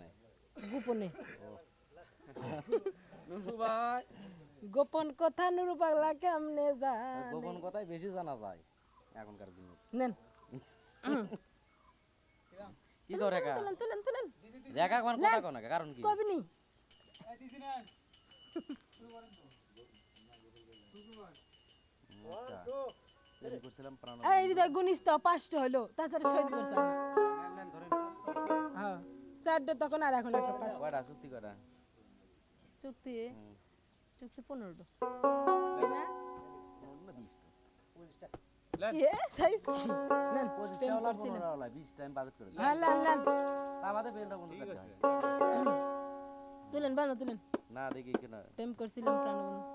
নেয় গোপনে। ভাই। গোপন কথা নুরু পাগলা কেমনে জানে? গোপন কথাই বেশি জানা যায় এখনকার দিনে। নেন। কি করে রেখা তুলেন তুলেন তুলেন রেখা কোন কথা কোন কারণ কি? কবি নি। এই হৃদয় গুনিস তো পাঁচটা হলো তাছাড়া শহীদ করছে চারটে তখন আর এখন একটা পাঁচ কয়টা চুক্তি কয়টা চুক্তি? চুক্তি পনেরোটা। করে হ্যাঁ বন্ধ করতে হয়। তুলেন বানো তুলেন। না দেখি কেন। প্রেম করছিলাম প্রাণবন্ধু।